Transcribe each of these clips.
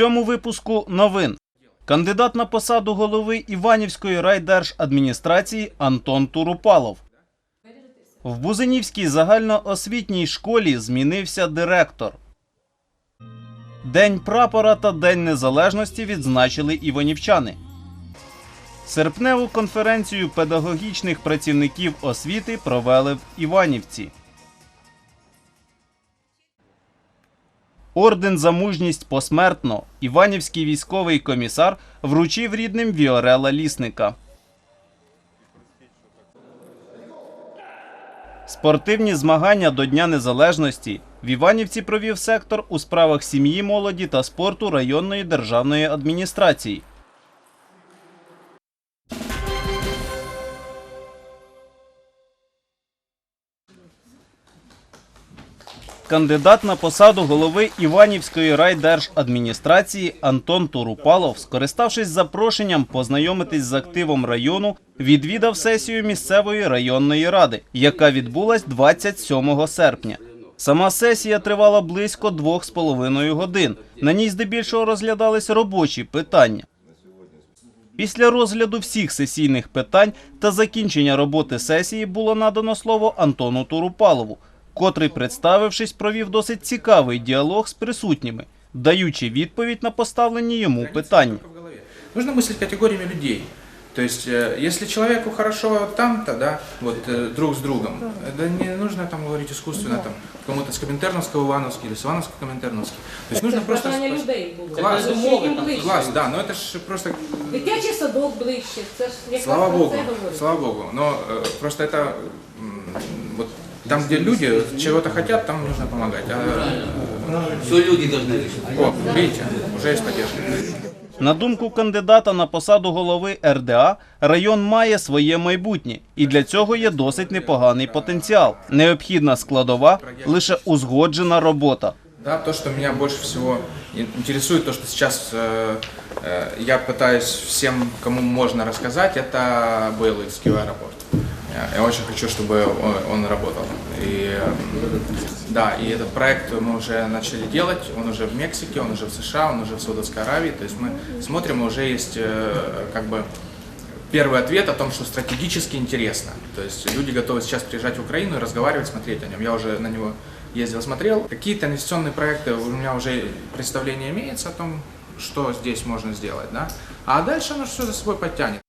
цьому випуску новин. Кандидат на посаду голови Іванівської райдержадміністрації Антон Турупалов. В Бузинівській загальноосвітній школі змінився директор. День прапора та День Незалежності відзначили іванівчани. Серпневу конференцію педагогічних працівників освіти провели в Іванівці. Орден за мужність посмертно Іванівський військовий комісар вручив рідним Віорела Лісника. Спортивні змагання до Дня Незалежності в Іванівці провів сектор у справах сім'ї, молоді та спорту районної державної адміністрації. Кандидат на посаду голови Іванівської райдержадміністрації Антон Турупалов, скориставшись запрошенням познайомитись з активом району, відвідав сесію місцевої районної ради, яка відбулась 27 серпня. Сама сесія тривала близько двох з половиною годин. На ній здебільшого розглядались робочі питання. Після розгляду всіх сесійних питань та закінчення роботи сесії було надано слово Антону Турупалову, котрий, представившись, провів досить цікавий діалог з присутніми, даючи відповідь на поставлені йому питання. в голове. Нужно мыслить категориями людей. То есть, э, если человеку хорошо там-то, да, вот э, друг с другом, да не нужно там говорить искусственно, там, кому-то с Коминтерновского Ивановский или с Ивановского Коминтерновский. То есть нужно просто... бажання спас- людей було. Клас. Це ж їм ближче. Класс, да, но это же просто... Дитячий садок ближче. Це ж якраз Слава про Богу, це говорить. слава Богу. Но э, просто это... м, Вот там, где люди чего-то хотят, там нужно помогать. А, Все люди должны решить. э, о, видите, уже есть поддержка. На думку кандидата на посаду голови РДА, район має своє майбутнє, і для цього є досить непоганий потенціал. Необхідна складова лише узгоджена робота. Да, то, что меня больше всего ин- интересует, то, что сейчас э, э, я пытаюсь всем, кому можно рассказать, это Белыцкий аэропорт. Я- Я очень хочу, чтобы он, он работал. И, да, и этот проект мы уже начали делать, он уже в Мексике, он уже в США, он уже в Саудовской Аравии. То есть мы смотрим, уже есть э, как бы первый ответ о том, что стратегически интересно. То есть люди готовы сейчас приезжать в Украину и разговаривать, смотреть о нем. Я уже на него ездил, смотрел. Какие-то инвестиционные проекты, у меня уже представление имеется о том, что здесь можно сделать, да. А дальше оно все за собой подтянет.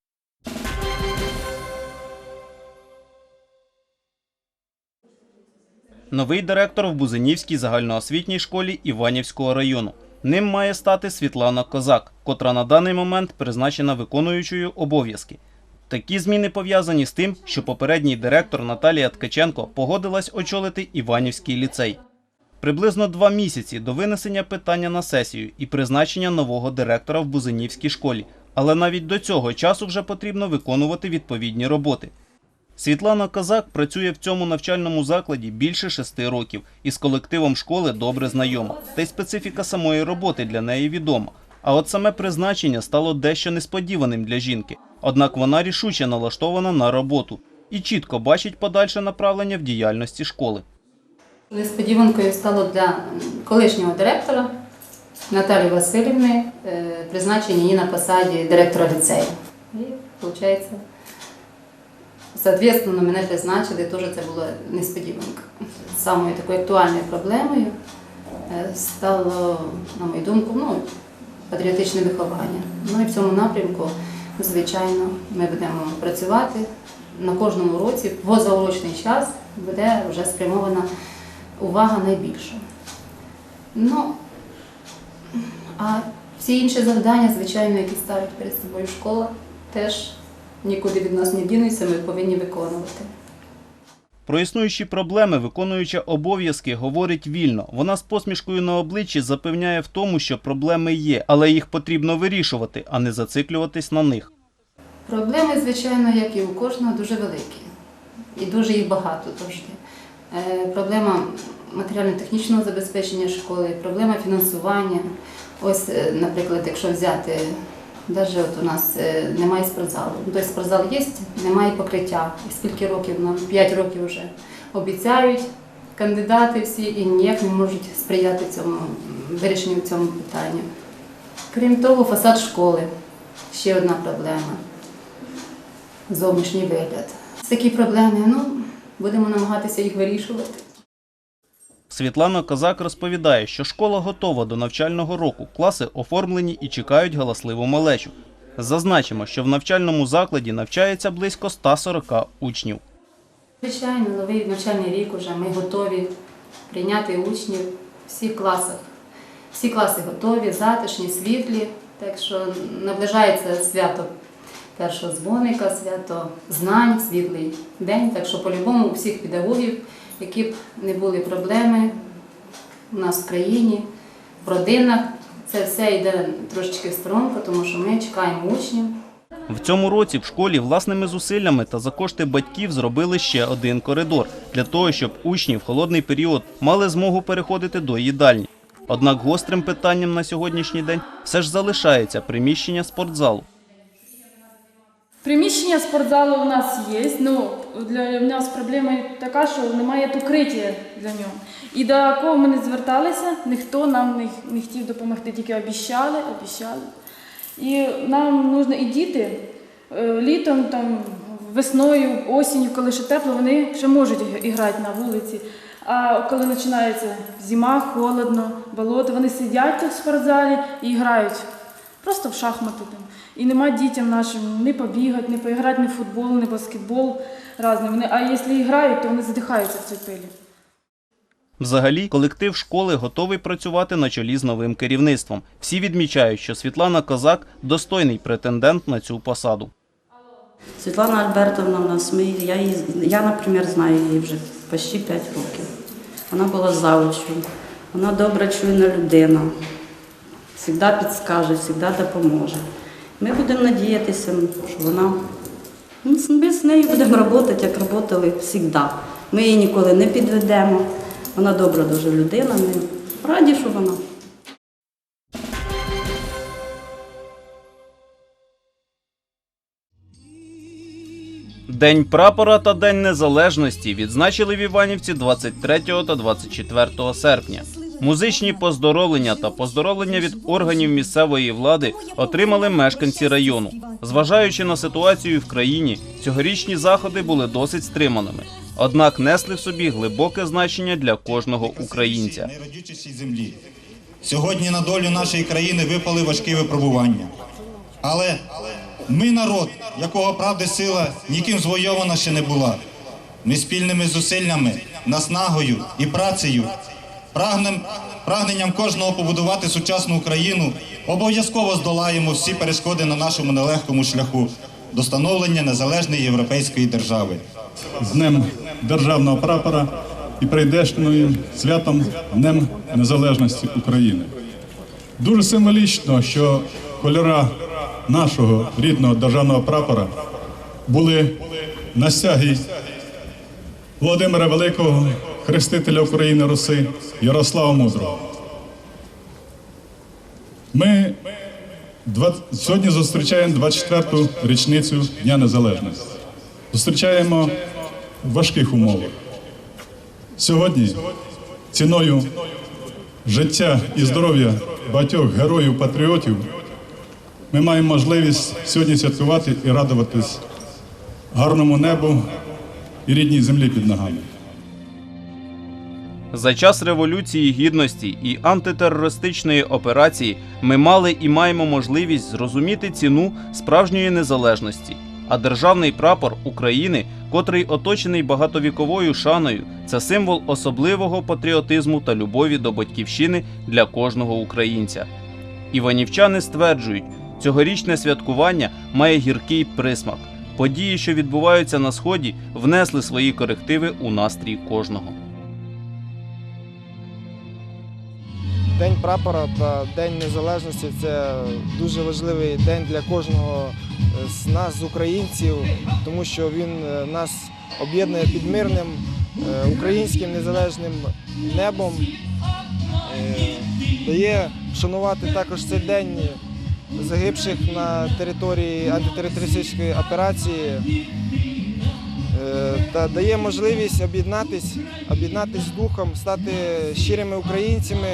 Новий директор в Бузинівській загальноосвітній школі Іванівського району. Ним має стати Світлана Козак, котра на даний момент призначена виконуючою обов'язки. Такі зміни пов'язані з тим, що попередній директор Наталія Ткаченко погодилась очолити Іванівський ліцей. Приблизно два місяці до винесення питання на сесію і призначення нового директора в Бузинівській школі. Але навіть до цього часу вже потрібно виконувати відповідні роботи. Світлана Козак працює в цьому навчальному закладі більше шести років і з колективом школи добре знайома. Та й специфіка самої роботи для неї відома. А от саме призначення стало дещо несподіваним для жінки. Однак вона рішуче налаштована на роботу і чітко бачить подальше направлення в діяльності школи. Несподіванкою стало для колишнього директора Наталії Васильівни е, призначення її на посаді директора ліцею. І, виходить, соответственно, мене призначили, теж це була несподіванка. Самою такою актуальною проблемою е, стало, на мою думку, ну, патріотичне виховання. Ну і в цьому напрямку, звичайно, ми будемо працювати. На кожному році позаурочний час буде вже спрямована увага найбільша. Ну, а всі інші завдання, звичайно, які ставить перед собою школа, теж нікуди від нас не дінуться, ми повинні виконувати. Про існуючі проблеми, виконуюча обов'язки, говорить вільно. Вона з посмішкою на обличчі запевняє в тому, що проблеми є, але їх потрібно вирішувати, а не зациклюватись на них. Проблеми, звичайно, як і у кожного, дуже великі. І дуже їх багато завжди. Е, Проблема матеріально-технічного забезпечення школи, проблема фінансування. Ось, е, наприклад, якщо взяти, навіть от у нас е, немає спортзалу. Ну, Тобто спортзал є, немає покриття. Скільки років нам? 5 років вже обіцяють кандидати всі і ніяк не можуть сприяти цьому вирішенню цьому питанню. Крім того, фасад школи ще одна проблема. Зовнішній вигляд. Такі проблеми, ну, будемо намагатися їх вирішувати. Світлана Козак розповідає, що школа готова до навчального року, класи оформлені і чекають галасливу малечу. Зазначимо, що в навчальному закладі навчається близько 140 учнів. Звичайно, новий навчальний рік уже ми готові прийняти учнів в всіх класах. Всі класи готові, затишні, світлі. Так що наближається свято першого дзвоника, свято знань, світлий день. Так що по-любому у всіх педагогів, які б не були проблеми у нас в країні, в родинах, це все йде трошечки в сторонку, тому що ми чекаємо учнів. В цьому році в школі власними зусиллями та за кошти батьків зробили ще один коридор для того, щоб учні в холодний період мали змогу переходити до їдальні. Однак гострим питанням на сьогоднішній день все ж залишається приміщення спортзалу. Приміщення спортзалу у нас є. Ну для у нас проблема така, що немає укриття для нього. І до кого ми не зверталися, ніхто нам не, не хотів допомогти, тільки обіщали, обіщали. І нам потрібно і діти е, літом, там, весною, осінню, коли ще тепло, вони ще можуть грати на вулиці. А коли починається зима, холодно, болото, вони сидять тут в спортзалі і грають просто в шахмати там. І нема дітям нашим не побігати, не поіграти ні футбол, ні баскетбол разний. Вони, а якщо і грають, то вони задихаються в цій пилі. Взагалі, колектив школи готовий працювати на чолі з новим керівництвом. Всі відмічають, що Світлана Козак достойний претендент на цю посаду. Світлана Альбертовна в нас, ми, я, її, я, наприклад, знаю її вже почти 5 років. Вона була завучою, вона добра чуйна людина, завжди підскаже, завжди допоможе. Ми будемо надіятися, що вона, ну, ми з нею будемо працювати, як працювали завжди. Ми її ніколи не підведемо. Вона добра дуже людина, ми раді, що вона. День прапора та День Незалежності відзначили в Іванівці 23 та 24 серпня. Музичні поздоровлення та поздоровлення від органів місцевої влади отримали мешканці району. Зважаючи на ситуацію в країні, цьогорічні заходи були досить стриманими, однак несли в собі глибоке значення для кожного українця. землі. Сьогодні на долю нашої країни випали важкі випробування. Але ми народ, якого правди сила ніким звойована ще не була. Ми спільними зусиллями, наснагою і працею, прагненням кожного побудувати сучасну Україну, обов'язково здолаємо всі перешкоди на нашому нелегкому шляху до становлення незалежної європейської держави. з Днем Державного прапора і прийдешним святом Днем Незалежності України. Дуже символічно, що кольора нашого рідного державного прапора були на стягі Володимира Великого, хрестителя України Руси Ярослава Мудрого. Ми сьогодні зустрічаємо 24-ту річницю Дня Незалежності. Зустрічаємо в важких умовах. Сьогодні ціною життя і здоров'я багатьох героїв, патріотів ми маємо можливість сьогодні святкувати і радуватись гарному небу і рідній землі під ногами. За час революції гідності і антитерористичної операції ми мали і маємо можливість зрозуміти ціну справжньої незалежності. А державний прапор України, котрий оточений багатовіковою шаною, це символ особливого патріотизму та любові до батьківщини для кожного українця. Іванівчани стверджують, цьогорічне святкування має гіркий присмак. Події, що відбуваються на сході, внесли свої корективи у настрій кожного. День прапора та День Незалежності це дуже важливий день для кожного з нас, українців, тому що він е, нас об'єднує під мирним е, українським незалежним небом, Е, дає вшанувати також цей день загибших на території антитерористичної операції та дає можливість об'єднатись, об'єднатись духом, стати щирими українцями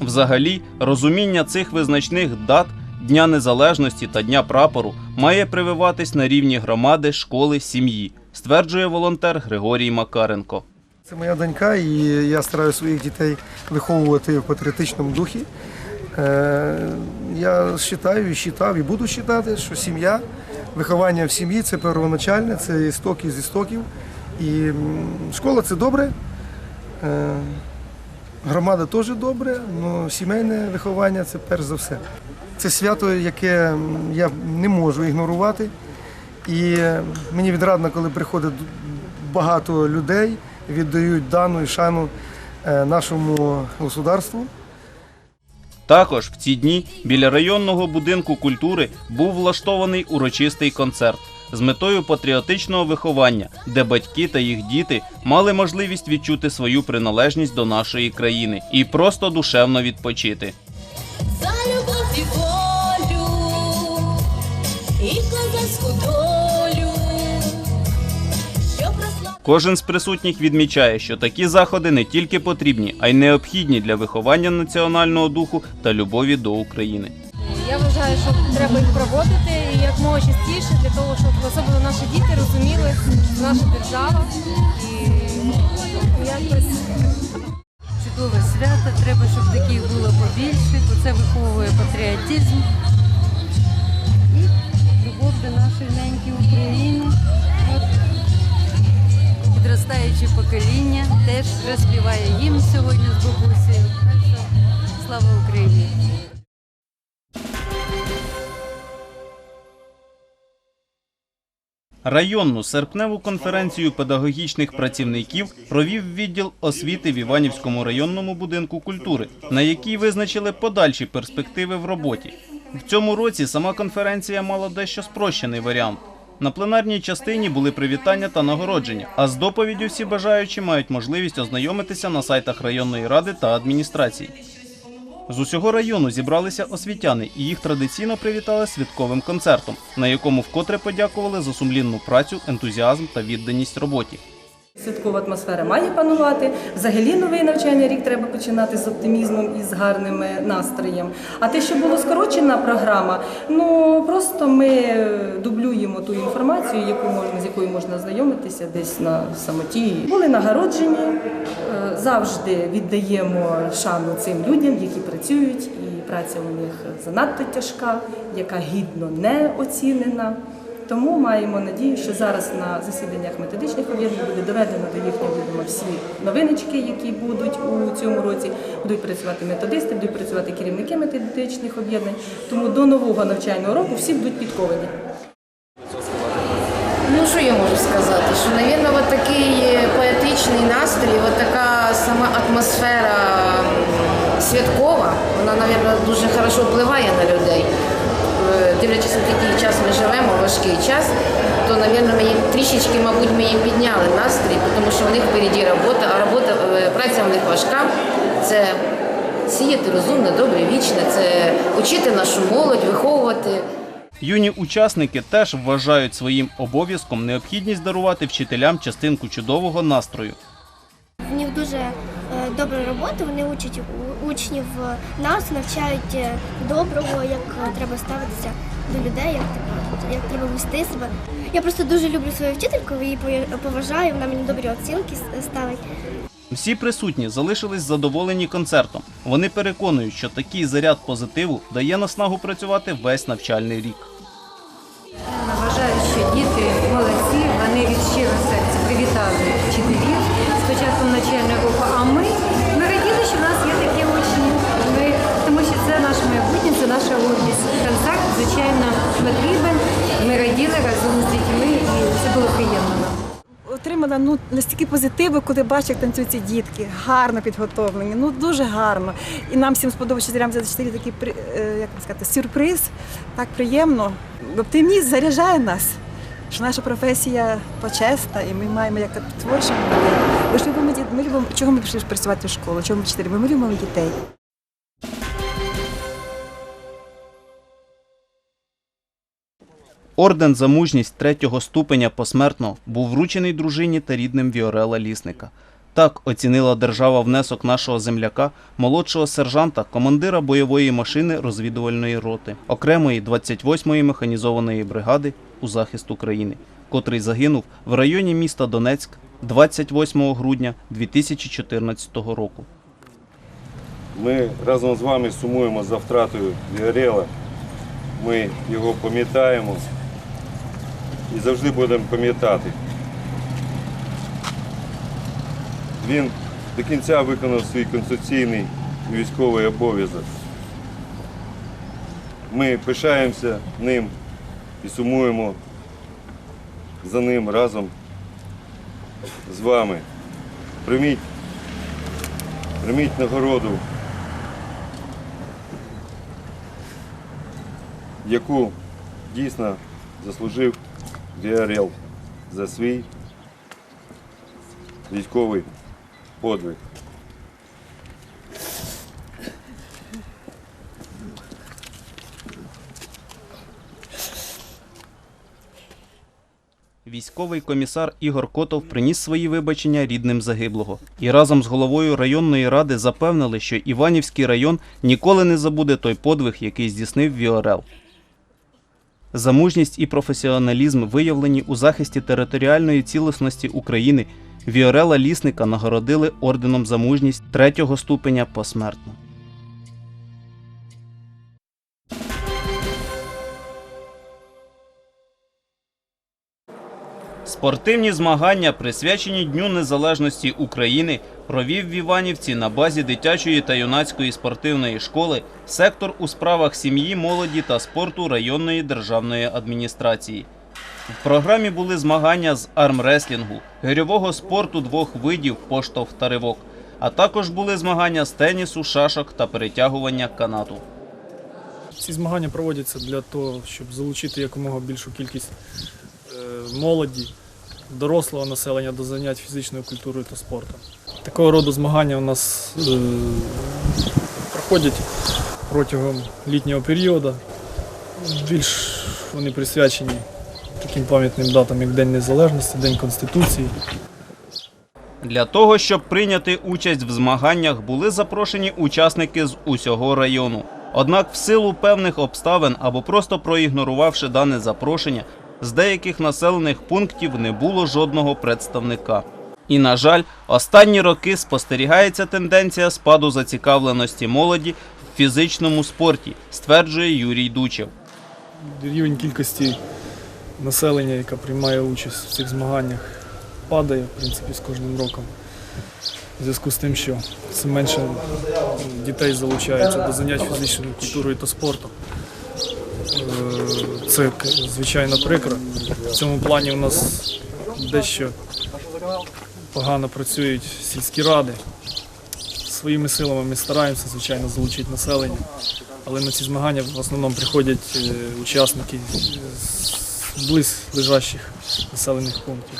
Взагалі, розуміння цих визначних дат Дня Незалежності та Дня прапору має прививатись на рівні громади, школи, сім'ї, стверджує волонтер Григорій Макаренко. Це моя донька, і я стараюся своїх дітей виховувати в патріотичному духі. Е, Я вважаю і вважав, і буду вважати, що сім'я, виховання в сім'ї це первоначальне, це істок із істоків. І школа це добре, е, громада теж добре, але сімейне виховання це перш за все. Це свято, яке я не можу ігнорувати. І е, мені відрадно, коли приходить багато людей, віддають дану і шану е, нашому государству. Також в ці дні біля районного будинку культури був влаштований урочистий концерт з метою патріотичного виховання, де батьки та їх діти мали можливість відчути свою приналежність до нашої країни і просто душевно відпочити. за любов і волю, і козацьку долю. Кожен з присутніх відмічає, що такі заходи не тільки потрібні, а й необхідні для виховання національного духу та любові до України. Я вважаю, що треба їх проводити і як мова частіше для того, щоб особливо наші діти розуміли що наша держава і ну, якось чудове свято. Треба, щоб таких було побільше, бо це виховує патріотизм і любов до нашої неньки України. Підростаюче покоління теж співає гімн сьогодні з бабусею. Так що слава Україні! Районну серпневу конференцію педагогічних працівників провів відділ освіти в Іванівському районному будинку культури, на якій визначили подальші перспективи в роботі. В цьому році сама конференція мала дещо спрощений варіант. На пленарній частині були привітання та нагородження, а з доповіддю всі бажаючі мають можливість ознайомитися на сайтах районної ради та адміністрації. З усього району зібралися освітяни і їх традиційно привітали святковим концертом, на якому вкотре подякували за сумлінну працю, ентузіазм та відданість роботі. Святкова атмосфера має панувати. Взагалі новий навчальний рік треба починати з оптимізмом і з гарним е, настроєм. А те, що була скорочена програма, ну просто ми е, дублюємо ту інформацію, яку можна з якою можна знайомитися десь на самоті. Були нагороджені. Е, Завжди віддаємо шану цим людям, які працюють, і праця у них занадто тяжка, яка гідно не оцінена. Тому маємо надію, що зараз на засіданнях методичних об'єднань буде доведено до їхнього відома всі новиночки, які будуть у цьому році. Будуть працювати методисти, будуть працювати керівники методичних об'єднань. Тому до нового навчального року всі будуть підковані. Ну, що я можу сказати? Що, мабуть, от такий поетичний настрій, от така сама атмосфера святкова, вона, мабуть, дуже хорошо впливає на людей. Дивлячись на такий час ми живемо, важкий час, то, мабуть, ми їм трішечки, мабуть, ми їм підняли настрій, тому що в них впереді робота, а робота, е, праця в них важка. Це сіяти розумне, добре, вічне, це учити нашу молодь, виховувати. Юні учасники теж вважають своїм обов'язком необхідність дарувати вчителям частинку чудового настрою. В них дуже добра робота, вони учать учнів нас, навчають е, доброго, як е, треба ставитися до людей, як треба, як треба вести себе. Я просто дуже люблю свою вчительку, її поважаю, вона мені добрі оцінки ставить. Всі присутні залишились задоволені концертом. Вони переконують, що такий заряд позитиву дає наснагу працювати весь навчальний рік. Отримала ну настільки позитиву, коли бачу, як танцюють ці дітки, гарно підготовлені, ну дуже гарно. І нам всім сподобався зрям за чотири такий е, як сказати, сюрприз. Так приємно. Оптимізм заряджає нас, що наша професія почесна, і ми маємо як творчі. Ми ж любимо діт- ми любимо, чого ми пішли працювати в школу, чого ми вчителі? Ми любимо дітей. Орден за мужність третього ступеня посмертно був вручений дружині та рідним Віорела Лісника. Так оцінила держава внесок нашого земляка, молодшого сержанта, командира бойової машини розвідувальної роти, окремої 28-ї механізованої бригади у захист України, котрий загинув в районі міста Донецьк 28 грудня 2014 року. Ми разом з вами сумуємо за втратою Віорела. Ми його пам'ятаємо і завжди будемо пам'ятати. Він до кінця виконав свій конституційний військовий обов'язок. Ми пишаємося ним і сумуємо за ним разом з вами. Прийміть, прийміть нагороду яку дійсно заслужив Віарел за свій військовий подвиг. Військовий комісар Ігор Котов приніс свої вибачення рідним загиблого і разом з головою районної ради запевнили, що Іванівський район ніколи не забуде той подвиг, який здійснив Віорел. За мужність і професіоналізм, виявлені у захисті територіальної цілісності України, Віорела Лісника нагородили орденом за мужність третього ступеня посмертно. Спортивні змагання, присвячені Дню Незалежності України, провів в Іванівці на базі дитячої та юнацької спортивної школи сектор у справах сім'ї, молоді та спорту районної державної адміністрації. В програмі були змагання з армреслінгу, гирьового спорту двох видів поштовх та ривок, а також були змагання з тенісу, шашок та перетягування канату. Ці змагання проводяться для того, щоб залучити якомога більшу кількість е, молоді, дорослого населення до занять фізичною культурою та спортом. Такого роду змагання у нас е, проходять протягом літнього періоду. Більш вони присвячені таким пам'ятним датам, як День Незалежності, День Конституції. Для того, щоб прийняти участь в змаганнях, були запрошені учасники з усього району. Однак, в силу певних обставин або просто проігнорувавши дане запрошення, з деяких населених пунктів не було жодного представника. І, на жаль, останні роки спостерігається тенденція спаду зацікавленості молоді в фізичному спорті, стверджує Юрій Дучев. Рівень кількості населення, яка приймає участь в цих змаганнях, падає в принципі з кожним роком. В зв'язку з тим, що все менше дітей залучається до занять фізичною культурою та спортом. Е, Це звичайно прикро. В цьому плані у нас дещо погано працюють сільські ради. Своїми силами ми стараємося, звичайно, залучити населення, але на ці змагання в основному приходять е, учасники з близь лежащих населених пунктів.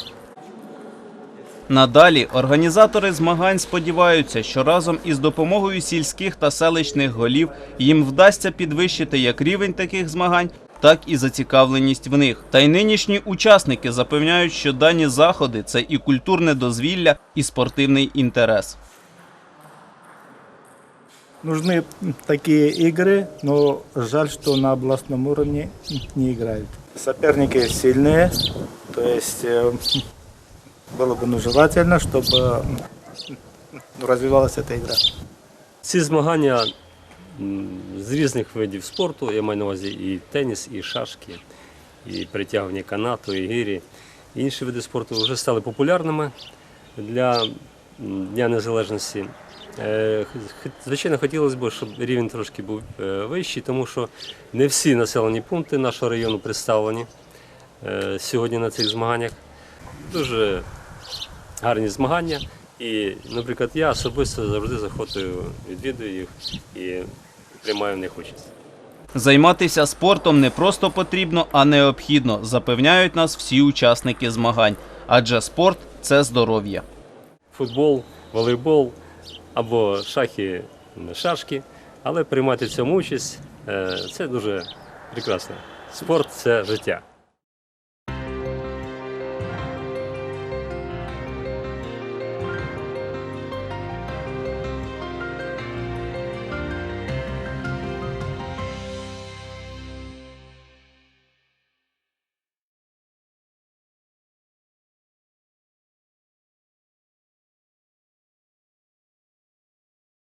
Надалі організатори змагань сподіваються, що разом із допомогою сільських та селищних голів їм вдасться підвищити як рівень таких змагань, так і зацікавленість в них. Та й нинішні учасники запевняють, що дані заходи це і культурне дозвілля, і спортивний інтерес. Нужны такие игры, но жаль, что на областном уровне не играют. Соперники сильные, то есть э, было бы ну, желательно, чтобы ну, развивалась эта игра. Ці змагання м, з різних видів спорту, я маю на увазі і теніс, і шашки, і притягування канату, і гирі. Інші види спорту вже стали популярними для Дня Незалежності. Е, Звичайно, хотілося б, щоб рівень трошки був е, вищий, тому що не всі населені пункти нашого району представлені е, сьогодні на цих змаганнях. Дуже гарні змагання. І, наприклад, я особисто завжди з відвідую їх і приймаю в них участь. Займатися спортом не просто потрібно, а необхідно, запевняють нас всі учасники змагань. Адже спорт це здоров'я. Футбол, волейбол або шахи, шашки, але приймати в цьому участь е, це дуже прекрасно. Спорт це життя.